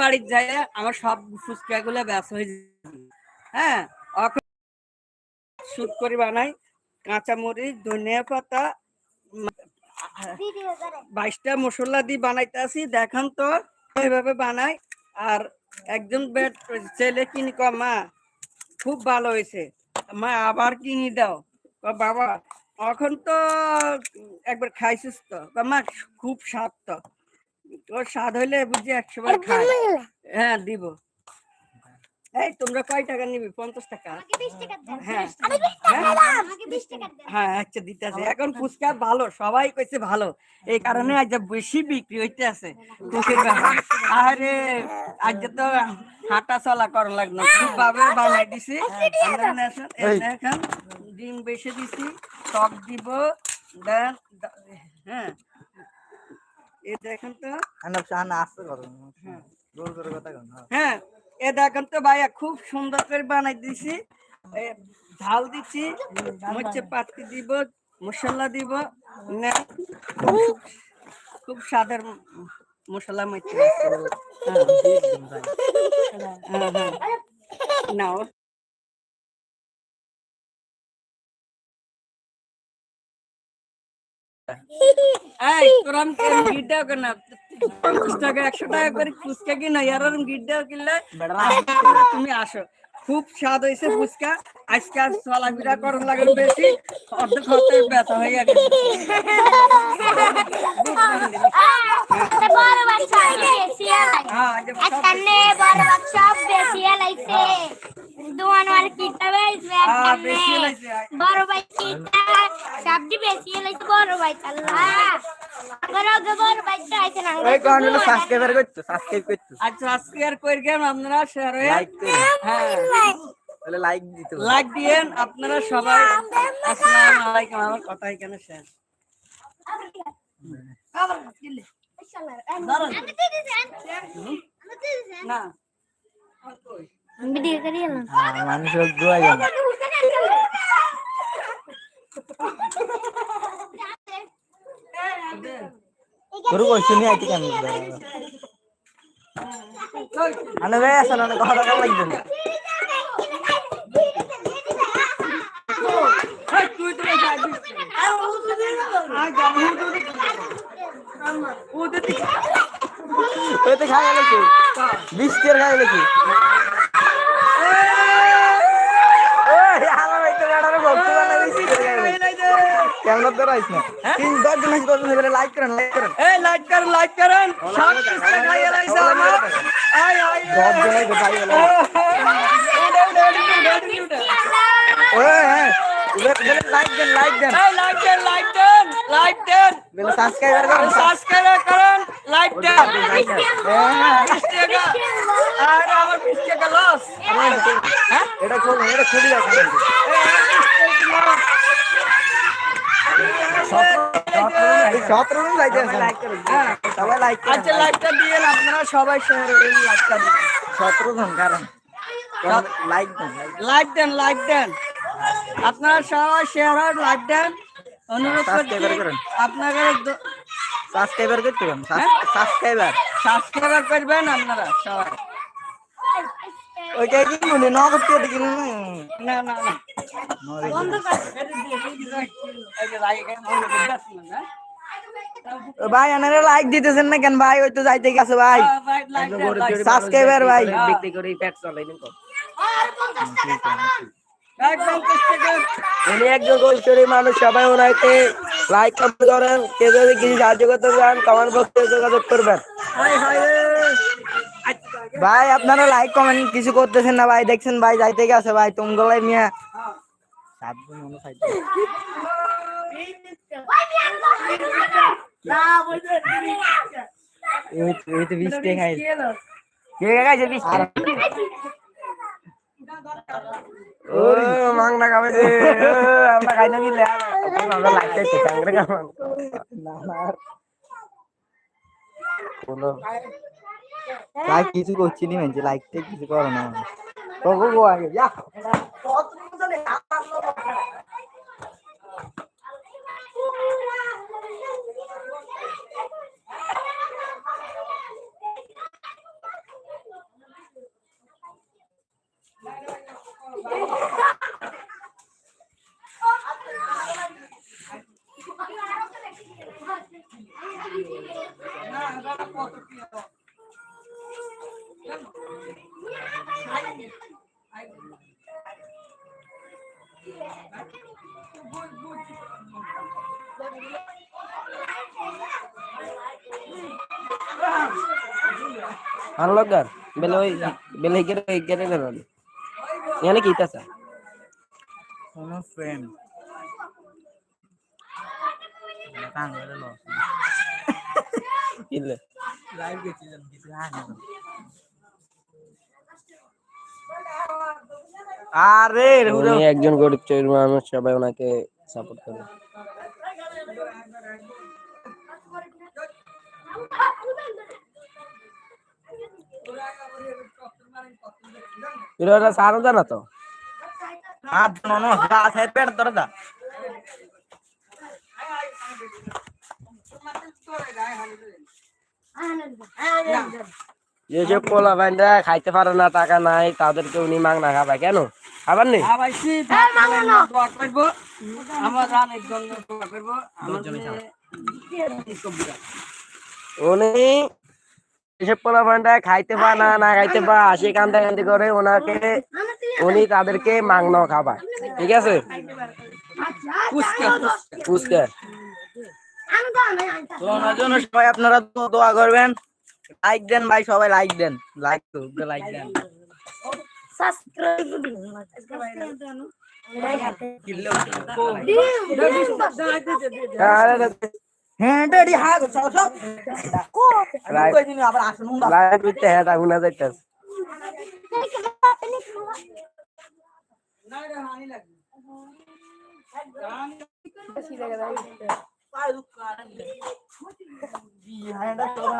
বাড়ির যাই আমার সব ফুচকা গুলো ব্যাস হয়ে হ্যাঁ শুট করে বানাই, কাঁচামরিচ, ধনিয়া পাতা বাইশটা মশলা দিয়ে বানাইতে আসি। দেখান তো এইভাবে বানাই। আর একজন ছেলে কিনি ক মা, খুব ভালো হয়েছে। মা, আবার কিনি দাও। বাবা, এখন তো একবার খাইছিস তো? মা, খুব স্বাদ তো। তোর স্বাদ হইলে বুঝি একশো বার খাই হ্যাঁ দিব। এই তোমরা কয় টাকা নিবি? পঞ্চাশ টাকা? হ্যাঁ। হ্যাঁ? আচ্ছা দিতে আছে এখন ফুচকা ভালো সবাই কইছে ভালো। এই কারণে আজ বেশি বিক্রি হইতে আছে আরে আজ তো হাঁটা চলা করা লাগল খুব ভাবে বানাই দিছি। দেখেন ডিম বেশি দিছি টক দিব দেন হ্যাঁ। এই দেখেন তো। কথা কন হ্যাঁ। এ দেখেন তো ভাইয়া খুব সুন্দর করে বানাই দিছি। এ, ঝাল দিচ্ছি হচ্ছে পাতি দিব মশলা দিব না খুব- স্বাদের মশলা মধ্যে আছে। এই তোরা গিট দাও কেন পঞ্চাশ টাকা একশো টাকা করে ফুচকা কিনা ইয়ার গিট দাও কিনলে তুমি আসো খুব স্বাদ হয়েছে ফুচকা আজকে আর চলাফেরা করার লাগে বেশি অর্ধেক হতে ব্যথা হয়ে গেছে বড় বাচ্চা বেশি হ্যাঁ আজ সব একখানে বড় বাচ্চা বেশি লাগছে দুয়ান আর কিটা বেশি হ্যাঁ, একখানে বেশি লাগছে। বড় ভাই কিটা সবজি বেশি লাগছে বড় ভাই আল্লাহ বড় বড় ভাই চাইছে না এই কোন হলো সাবস্ক্রাইবার করছ সাবস্ক্রাইব করছ। আচ্ছা আজকে আর গেম আপনারা শেয়ার হয়ে হ্যাঁ তাহলে লাইক দিতে লাইক দিয়েন আপনারা সবাই আসসালামু আলাইকুম আমার কথা এখানে শেষ। না। ভিডিও করিয়ে না হ্যাঁ, মানুষের দোয়া গরু কইছি নি আইতে কেন আনে বে আসলে অনেক কথা কথা লাগবে না। ওই তো খাই বিশ টিয়ার খাই গেছে ওই আমার ভাই তো ম্যাডামে ভক্ত বানাই বিশ টিয়ার খাই গেছে কেমন তো রাইস না তিন দশ জন আছে দশ জন এবারে লাইক করেন লাইক করেন। এই লাইক করেন লাইক করেন। সব কিছু খাইয়ে লাইছে আমার। আয় আয় দশ জন আছে ভাই বলে ওই হ্যাঁ। লাইক দেন লাইক দেন। এই লাইক দেন লাইক দেন লাইক দেন। বলে সাবস্ক্রাইবার করেন। সাবস্ক্রাইব করেন লাইক দেন। হ্যাঁ বিশ টাকা। আর আমার বিশ টাকা লস হ্যাঁ? এটা খুব এটা খুবই রাখেন সতেরো জন লাইক দেন হ্যাঁ সবাই লাইক আচ্ছা লাইকটা আপনারা সবাই শেয়ার করেন লাইকটা দিন সতেরো জন কারণ লাইক দেন লাইক দেন লাইক দেন আপনারা সবাই শেয়ার আর লাইক দেন। অনুরোধ করছি Subscribe করেন। আপনাদের সাবস্ক্রাইবার করতে পারেন সাবস্ক্রাইবার সাবস্ক্রাইব করবেন আপনারা সবাই। ওইটা কি মনে ন করতে না না না। বন্ধ কর এটা দিয়ে দিই এই যে লাইক বন্ধ করে দাও না ভাই এনারে লাইক দিতেছেন না কেন ভাই ওই তো যাইতে গেছে ভাই লাইক লাইক লাইক সাবস্ক্রাইবার ভাই বিক্রি করে পেট চালাই দিন একদম চেষ্টা কর উনি একজন কৈশোরী মানুষ সবাই ওনাকে লাইক কমেন্ট করেন কেউ যদি কিছু সাহায্য করতে চান কমেন্ট বক্সে যোগাযোগ করবেন হাই হাই আচ্ছা ভাই আপনারা লাইক কমেন্ট কিছু করতেছেন না ভাই দেখছেন ভাই যাইতে গেছে ভাই তুমগলাই মিয়া সাতজন মনে হয় এই তো- বিশ টাকা কে খাইছে বিশ টাকা ও মাংনা খাবে যে। আমরা খাই না নিলে আমরা লাইক না। না কিছু করছি নি মানে লাইক কিছু করো না। কগো গো আগে যা। Halo gar, Beli, beli gar gar gar. Yang ini kita sah. Oh friend. Lo. Friend কান ধরে লস Ile. লাইভ গেছিলাম কিছু আরে উনি একজন গরিব চোর মানুষ সবাই ওনাকে সাপোর্ট করে সারো জানা তো হাত নো গা ধরে দা পোলা বাইন্দা খাইতে পারে না টাকা নাই তাদেরকে উনি মাংনা খাবা কেন? খাবার নেই করব। আমার উনি যেসব পোলা বাইন্দা খাইতে পা না না খাইতে পা হাসি কান্দা কান্দি করে ওনাকে উনি তাদেরকে মাংনা খাবা ঠিক আছে? ফুচকা জন্য সবাই আপনারা দোয়া করবেন। লাইক দেন ভাই সবাই লাইক দেন। লাইক তো লাইক দেন। হ্যাঁ ডেডি হ্যাঁ সব